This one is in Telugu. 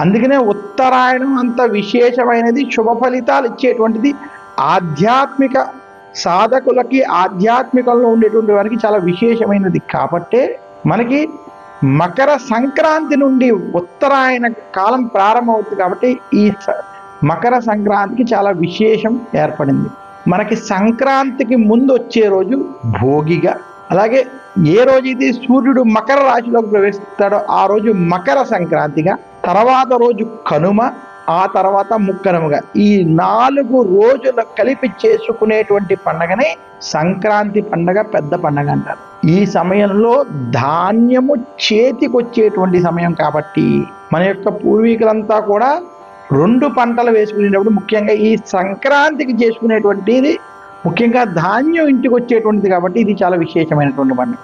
అందుకనే ఉత్తరాయణం అంత విశేషమైనది శుభ ఫలితాలు ఇచ్చేటువంటిది. ఆధ్యాత్మిక సాధకులకి ఆధ్యాత్మికంలో ఉండేటువంటి వారికి చాలా విశేషమైనది. కాబట్టే మనకి మకర సంక్రాంతి నుండి ఉత్తరాయణ కాలం ప్రారంభమవుతుంది కాబట్టి ఈ మకర సంక్రాంతికి చాలా విశేషం ఏర్పడింది. మనకి సంక్రాంతికి ముందు వచ్చే రోజు భోగిగా అలాగే ఏ రోజు ఇది సూర్యుడు మకర రాశిలోకి ప్రవేశిస్తాడో ఆ రోజు మకర సంక్రాంతిగా తర్వాత రోజు కనుమ ఆ తర్వాత ముక్కనుమగా. ఈ నాలుగు రోజులు కలిపి చేసుకునేటువంటి పండగనే సంక్రాంతి పండగ పెద్ద పండగ అంటారు. ఈ సమయంలో ధాన్యము చేతికొచ్చేటువంటి సమయం కాబట్టి మన యొక్క పూర్వీకులంతా కూడా రెండు పంటలు వేసుకునేటప్పుడు ముఖ్యంగా ఈ సంక్రాంతికి చేసుకునేటువంటిది ముఖ్యంగా ధాన్యం ఇంటికి వచ్చేటువంటిది కాబట్టి ఇది చాలా విశేషమైనటువంటి పండుగ.